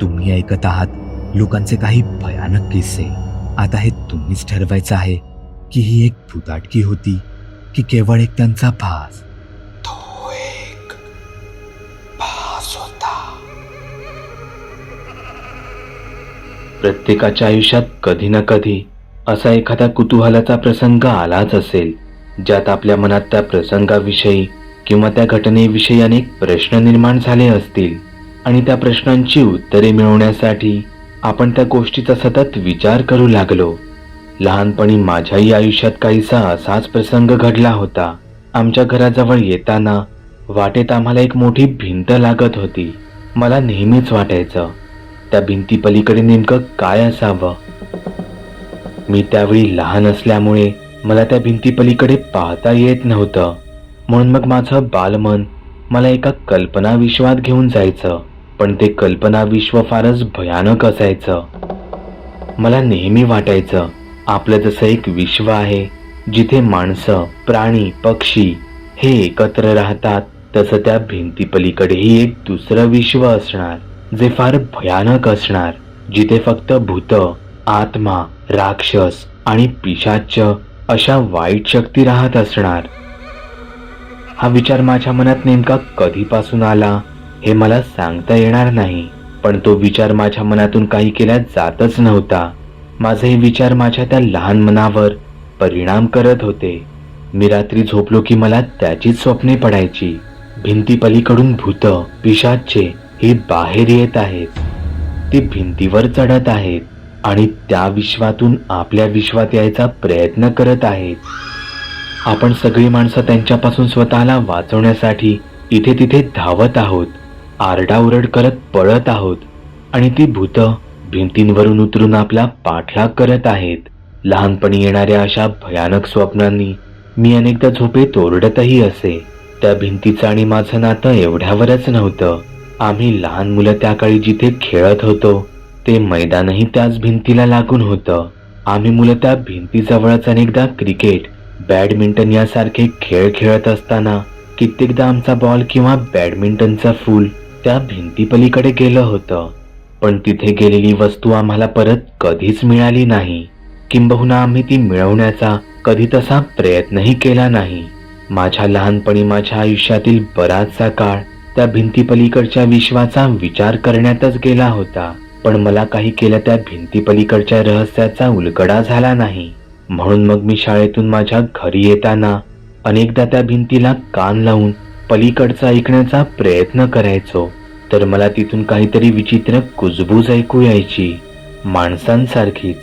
तुम्ही ऐकत आहात लोकांचे काही भयानक किस्से. आता हे तुम्हीच ठरवायचं आहे की ही एक भुताटकी होती की केवळ एक त्यांचा भास. तो एक भास होता. प्रत्येकाच्या आयुष्यात कधी ना कधी असा एखादा कुतूहलाचा प्रसंग आलाच असेल ज्यात आपल्या मनात त्या प्रसंगाविषयी किंवा त्या घटनेविषयी अनेक प्रश्न निर्माण झाले असतील. आणि त्या प्रश्नांची उत्तरे मिळवण्यासाठी आपण त्या गोष्टीचा सतत विचार करू लागलो. लहानपणी माझ्याही आयुष्यात काहीसा असाच प्रसंग घडला होता. आमच्या घराजवळ येताना वाटेत आम्हाला एक मोठी भिंत लागत होती. मला नेहमीच वाटायचं त्या भिंतीपलीकडे नेमकं काय असावं? मी त्यावेळी लहान असल्यामुळे मला त्या भिंतीपलीकडे पाहता येत नव्हतं. म्हणून मग माझं बालमन मला एका कल्पना विश्वात घेऊन जायचं. पण ते कल्पना विश्व फारच भयानक असायचं. मला नेहमी वाटायचं आपलं जसं एक विश्व आहे जिथे माणसं प्राणी पक्षी हे एकत्र राहतात तसं त्या भिंतीपलीकडेही एक दुसरं विश्व असणार जे फार भयानक असणार जिथे फक्त भूत आत्मा राक्षस आणि पिशाच अशा वाईट शक्ती राहत असणार. हा विचार माझ्या मनात नेमका कधीपासून आला? हे मला सांगता येणार नाही पण तो विचार माझ्या मनातून काही केला जातच नव्हता. माझे हे विचार माझ्या त्या लहान मनावर परिणाम करत होते. मी रात्री झोपलो की मला त्याचीच स्वप्ने पडायची. भिंतीपलीकडून भूत पिशाचे हे बाहेर येत आहेत. ते भिंतीवर चढत आहेत आणि त्या विश्वातून आपल्या विश्वात यायचा प्रयत्न करत आहेत. आपण सगळी माणसं त्यांच्यापासून स्वतःला वाचवण्यासाठी इथे तिथे धावत आहोत. आरडाओरड करत पळत आहोत. आणि ती भूतं भिंतींवरून उतरून आपला पाठलाग करत आहेत. लहानपणी येणाऱ्या अशा भयानक स्वप्नांनी मी अनेकदा झोपेत ओरडतही असे. त्या भिंतीचं आणि माझं नातं एवढ्यावरच नव्हतं. आम्ही लहान मुलं त्या काळी जिथे खेळत होतो ते मैदानही त्याच भिंतीला लागून होतं. आम्ही मुलं त्या भिंतीजवळच अनेकदा क्रिकेट बॅडमिंटन यासारखे खेळ खेळत असताना कित्येकदा आमचा बॉल किंवा बॅडमिंटनचा फूल त्या भिंतीपलीकडे गेलं होतं. पण तिथे गेलेली वस्तू आम्हाला परत कधीच मिळाली नाही. किंबहुना आम्ही ती मिळवण्याचा कधी तसा प्रयत्नही केला नाही. माझ्या लहानपणी माझ्या आयुष्यातील बराचसा काळ त्या भिंतीपलीकडच्या विश्वाचा विचार करण्यातच गेला होता. पण मला काही केलं त्या भिंतीपलीकडच्या रहस्याचा उलगडा झाला नाही. म्हणून मग मी शाळेतून माझ्या घरी येताना अनेकदा त्या भिंतीला कान लावून पलीकडचं ऐकण्याचा प्रयत्न करायचो तर मला तिथून काहीतरी विचित्र कुजबूज ऐकू यायची माणसांसारखीच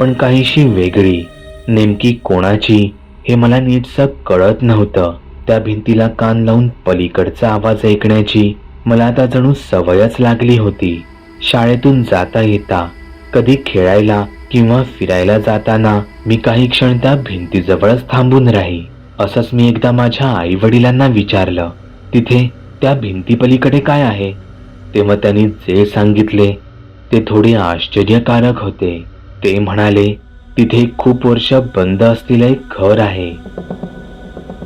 पण काहीशी वेगळी. नेमकी कोणाची हे मला नीटसं कळत नव्हतं. त्या भिंतीला कान लावून पलीकडचा आवाज ऐकण्याची मला आता जणू सवयच लागली होती. शाळेतून जाता येता कधी खेळायला किंवा फिरायला जाताना मी काही क्षण त्या भिंतीजवळच थांबून राही. असंच मी एकदा माझ्या आई वडिलांना विचारलं तिथे त्या भिंतीपलीकडे काय आहे? तेव्हा त्यांनी जे सांगितले ते थोडे आश्चर्यकारक होते. ते म्हणाले तिथे खूप वर्ष बंद असलेलं एक घर आहे.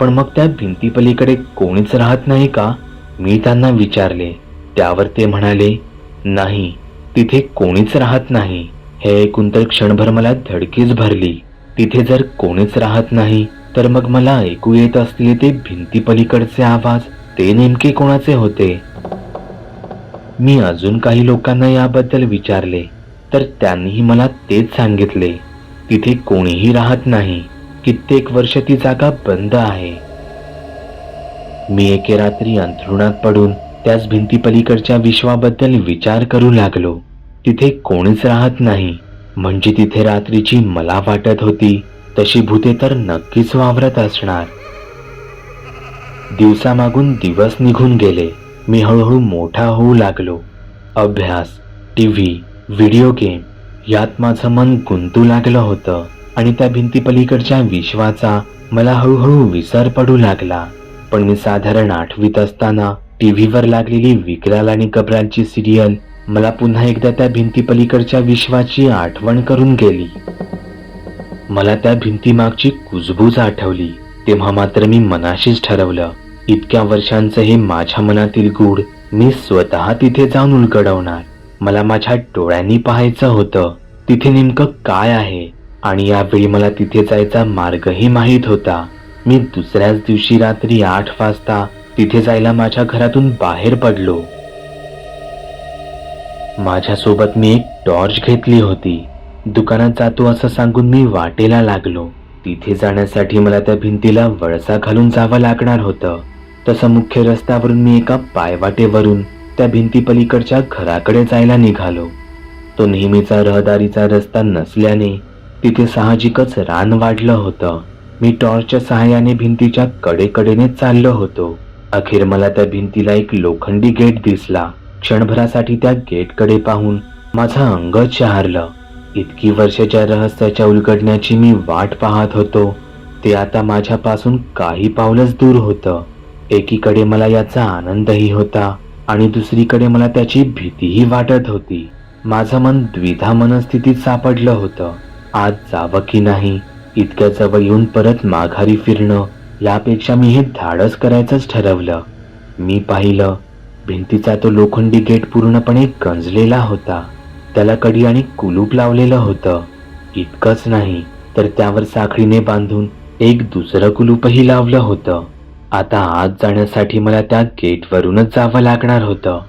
पण मग त्या भिंतीपलीकडे कोणीच राहत नाही का? मी त्यांना विचारले. त्यावर ते म्हणाले नाही तिथे कोणीच राहत नाही. हे ऐकून तर क्षणभर मला धडकीच भरली. तिथे जर कोणीच राहत नाही तर मग मला ऐकू येत असले ते भिंतीपलीकडचे आवाज ते नेमके कोणाचे होते? मी अजून काही लोकांना याबद्दल विचारले तर त्यांनीही मला तेच सांगितले तिथे कोणीही राहत नाही कित्येक वर्ष ती जागा बंद आहे. मी एके रात्री अंथरुणात पडून त्याच भिंतीपलीकडच्या विश्वाबद्दल विचार करू लागलो तिथे कोणीच राहत नाही म्हणजे तिथे रात्रीची मला वाटत होती तशी भूते तर नक्कीच वावरत असणार. दिवसामागून दिवस निघून गेले. मी हळूहळू मोठा होऊ लागलो. अभ्यास टी व्ही व्हिडिओ गेम यात माझं मन गुंतू लागलं होतं आणि त्या भिंतीपलीकडच्या विश्वाचा मला हळूहळू विसर पडू लागला. पण मी साधारण आठवीत असताना टीव्हीवर लागलेली विकराल आणि कबरालची सिरियल मला पुन्हा एकदा त्या भिंतीपलीकडच्या विश्वाची आठवण करून गेली. मला त्या भिंतीमागची कुजबूज आठवली. तेव्हा मात्र मी मनाशीच ठरवलं इतक्या वर्षांचं हे माझ्या मनातील गूढ मी स्वतः तिथे जाऊन उलगडवणार मला माझ्या डोळ्यांनी पाहायचं होतं तिथे नेमकं काय आहे? आणि यावेळी मला तिथे जायचा मार्गही माहीत होता. मी दुसऱ्याच दिवशी रात्री आठ वाजता तिथे जायला माझ्या घरातून बाहेर पडलो. माझ्यासोबत मी एक टॉर्च घेतली होती. दुकानात जातो असं सांगून मी वाटेला लागलो. तिथे जाण्यासाठी मला त्या भिंतीला वळसा घालून जावं लागणार होतं. तसं मुख्य रस्त्यावरून मी एका पायवाटेवरून त्या भिंतीपलीकडच्या घराकडे जायला निघालो. तो नेहमीचा रहदारीचा रस्ता नसल्याने तिथे साहजिकच रान वाढलं होतं. मी टॉर्चच्या सहाय्याने भिंतीच्या कडेकडेने चाललो होतो. अखेर मला त्या भिंतीला एक लोखंडी गेट दिसला. क्षणभरासाठी त्या गेटकडे पाहून माझं अंग शहारलं इतकी वर्षाच्या रहस्याच्या उलगडण्याची मी वाट पाहत होतो. ते आता माझ्यापासून काही पावलंच दूर होतं. एकीकडे मला याचा आनंदही होता आणि दुसरीकडे मला त्याची भीतीही वाटत होती. माझं मन द्विधा मनस्थितीत सापडलं होतं. आज जावं की नाही इतक्या जवळ येऊन परत माघारी फिरणं यापेक्षा मी हे धाडस करायचंच ठरवलं. मी पाहिलं भिंतीचा तो लोखंडी गेट पूर्णपणे गंजलेला होता. त्याला कडी आणि कुलूप लावलेलं होतं. इतकंच नाही तर त्यावर साखळीने बांधून एक दुसरं कुलूपही लावलं होतं. आता आत जाण्यासाठी मला त्या गेटवरूनच जावं लागणार होतं.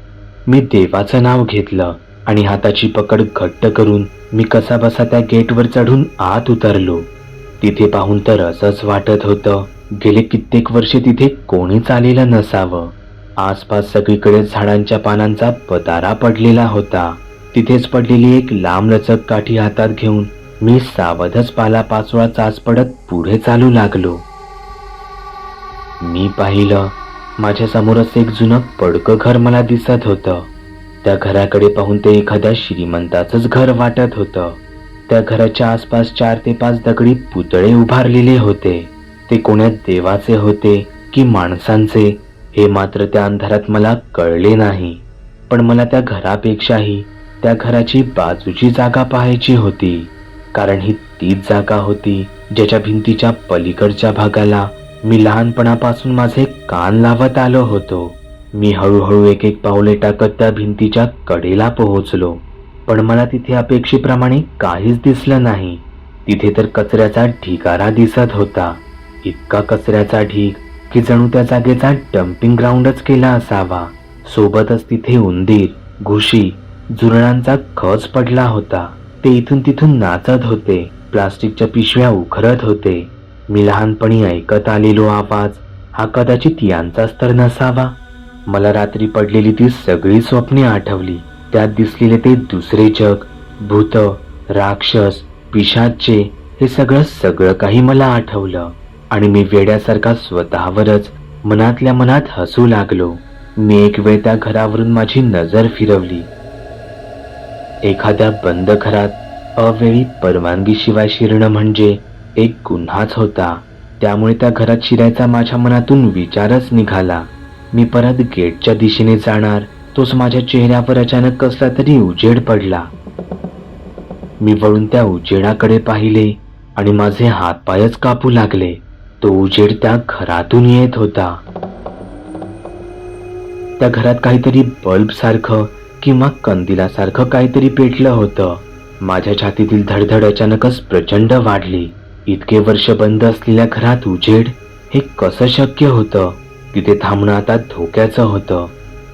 मी देवाचं नाव घेतलं आणि हाताची पकड घट्ट करून मी कसा बसा त्या गेटवर चढून आत उतरलो. तिथे पाहून तर असंच वाटत होतं गेले कित्येक वर्षे तिथे कोणीच आलेलं नसावं. आसपास सगळीकडे झाडांच्या पानांचा पतारा पडलेला होता. तिथेच पडलेली एक लांबलचक काठी हातात घेऊन मी सावधच पाला पाचोळा चाच पडत पुढे चालू लागलो. मी पाहिलं माझ्या समोरच एक जुनं पडकं घर मला दिसत होतं. त्या घराकडे पाहून ते एखाद्या श्रीमंताचंच घर वाटत होतं. त्या घराच्या आसपास चार ते पाच दगडी पुतळे उभारलेले होते. ते कोण्या देवाचे होते की माणसांचे हे मात्र त्या अंधारात मला कळले नाही. पण मला त्या घरापेक्षाही त्या घराची बाजूची जागा पाहायची होती. कारण ही तीच जागा होती ज्याच्या भिंतीच्या पलीकडच्या भागाला मी लहानपणापासून माझे कान लावत आलो होतो. मी हळूहळू एक एक पावले टाकत त्या भिंतीच्या कडेला पोहोचलो. पण मला तिथे अपेक्षेप्रमाणे काहीच दिसलं नाही. तिथे तर कचऱ्याचा ढिगारा दिसत होता. इतका कचऱ्याचा ढीग की जणू त्या जागेचा डम्पिंग ग्राउंडच केला असावा. सोबतच तिथे उंदीर घुशी जुरणांचा खच पडला होता. ते इथून तिथून नाचत होते. प्लास्टिकच्या पिशव्या उखरत होते. मी लहानपणी ऐकत आलेलो आवाज हा कदाचित यांचाच तर नसावा. मला रात्री पडलेली ती सगळी स्वप्ने आठवली. त्यात दिसलेले ते दुसरे जग भूत राक्षस पिशाचे हे सगळं सगळं काही मला आठवलं. आणि मी वेड्यासारखा स्वतःवरच मनातल्या मनात हसू लागलो. मी एक वेळ त्या घरावरून माझी नजर फिरवली. एखाद्या बंद घरात अवेळी परवानगीशिवाय शिरणं म्हणजे एक गुन्हाच होता. त्यामुळे त्या घरात शिरायचा माझ्या मनातून विचारच निघाला. मी परत गेटच्या दिशेने जाणार तोच माझ्या चेहऱ्यावर अचानक कसला तरी उजेड पडला. मी वळून त्या उजेडाकडे पाहिले आणि माझे हातपायच कापू लागले. तो उजेड त्या घरातून येत होता. त्या घरात काहीतरी बल्ब सारखं किंवा कंदिलासारखं काहीतरी पेटलं होतं. माझ्या छातीतील धडधड अचानकच प्रचंड वाढली. इतके वर्ष बंद असलेल्या घरात उजेड हे कसं शक्य होतं? तिथे थांबणं आता धोक्याचं होतं.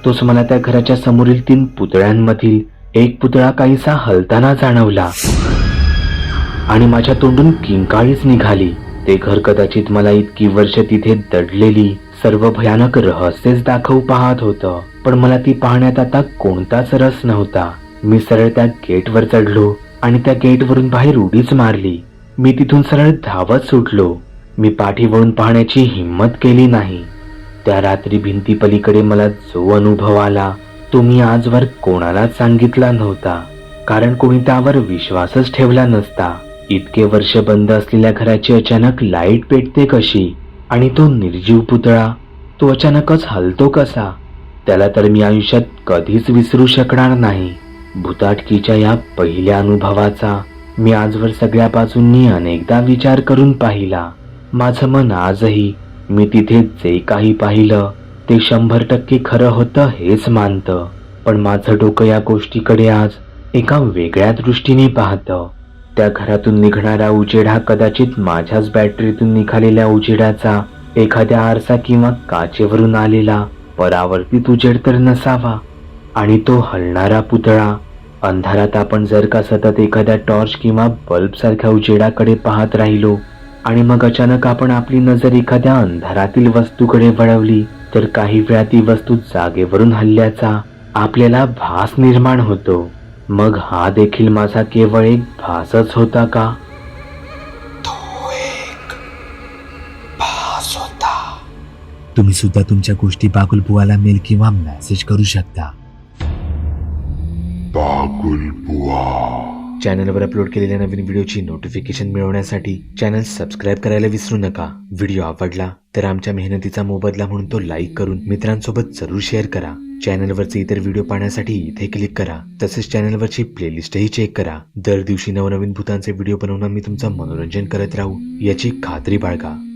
तोच मला त्या घराच्या समोरील तीन पुतळ्यांमधील एक पुतळा काहीसा हलताना जाणवला. आणि माझ्या तोंडून किंकाळीच निघाली. ते घर कदाचित मला इतकी वर्ष तिथे दडलेली सर्व भयानक रहस्यच दाखवू पाहत होतं. पण मला ती पाहण्यात आता कोणताच रस नव्हता. मी सरळ त्या गेटवर चढलो आणि त्या गेटवरून बाहेर उडीच मारली. मी तिथून सरळ धावत सुटलो. मी पाठी वळून पाहण्याची हिंमत केली नाही. त्या रात्री भिंतीपलीकडे मला जो अनुभव आला तो मी आजवर कोणालाच सांगितला नव्हता. कारण कोणी त्यावर विश्वासच ठेवला नसता. इतके वर्ष बंद असलेल्या घराची अचानक लाइट पेटते कशी? आणि तो निर्जीव पुतळा? तो अचानकच हलतो कसा? त्याला तर मी आयुष्यात कधीच विसरू शकणार नाही. भूताटकीच्या या पहिल्या अनुभवाचा मी आजवर सगळ्या बाजूंनी अनेकदा विचार करून पाहिला. माझं मन आजही मी तिथे जे काही पाहिलं ते शंभर टक्के खरं होतं हेच मानतं. पण माझं डोकं या गोष्टीकडे आज एका वेगळ्या दृष्टीने पाहतं. त्या घरातून निघणारा उजेड हा कदाचित माझ्याच बॅटरीतून निघालेल्या उजेडाचा एखाद्या आरसा किंवा काचेवरून आलेला परावर्तित उजेड तर नसावा आणि तो हलणारा पुतळा. अंधारात आपण जर का सतत एखाद्या टॉर्च किंवा बल्बसारख्या उजेडाकडे पाहत राहिलो आणि मग अचानक आपण आपली नजर एखाद्या अंधारातील वस्तूकडे वळवली तर काही वेळा ती वस्तू जागेवरून हल्ल्याचा आपल्याला भास निर्माण होतो. मग हा देखील माझा केवळ एक भासच होता का? तुम्ही सुद्धा तुमच्या गोष्टी बागुलबुवाला मेल किंवा मेसेज करू शकता. चॅनलवर अपलोड केलेल्या नवीन व्हिडिओची नोटिफिकेशन मिळवण्यासाठी चॅनल सबस्क्राईब करायला विसरू नका. व्हिडिओ आवडला तर आमच्या मेहनतीचा मोबदला म्हणून तो लाईक करून मित्रांसोबत जरूर शेअर करा. चॅनलवरचे इतर व्हिडिओ पाहण्यासाठी इथे क्लिक करा. तसेच चॅनलवरची प्लेलिस्टही चेक करा. दर दिवशी नवनवीन भूतांचे व्हिडिओ बनवून मी तुमचं मनोरंजन करत राहू. याची खात्री बाळगा.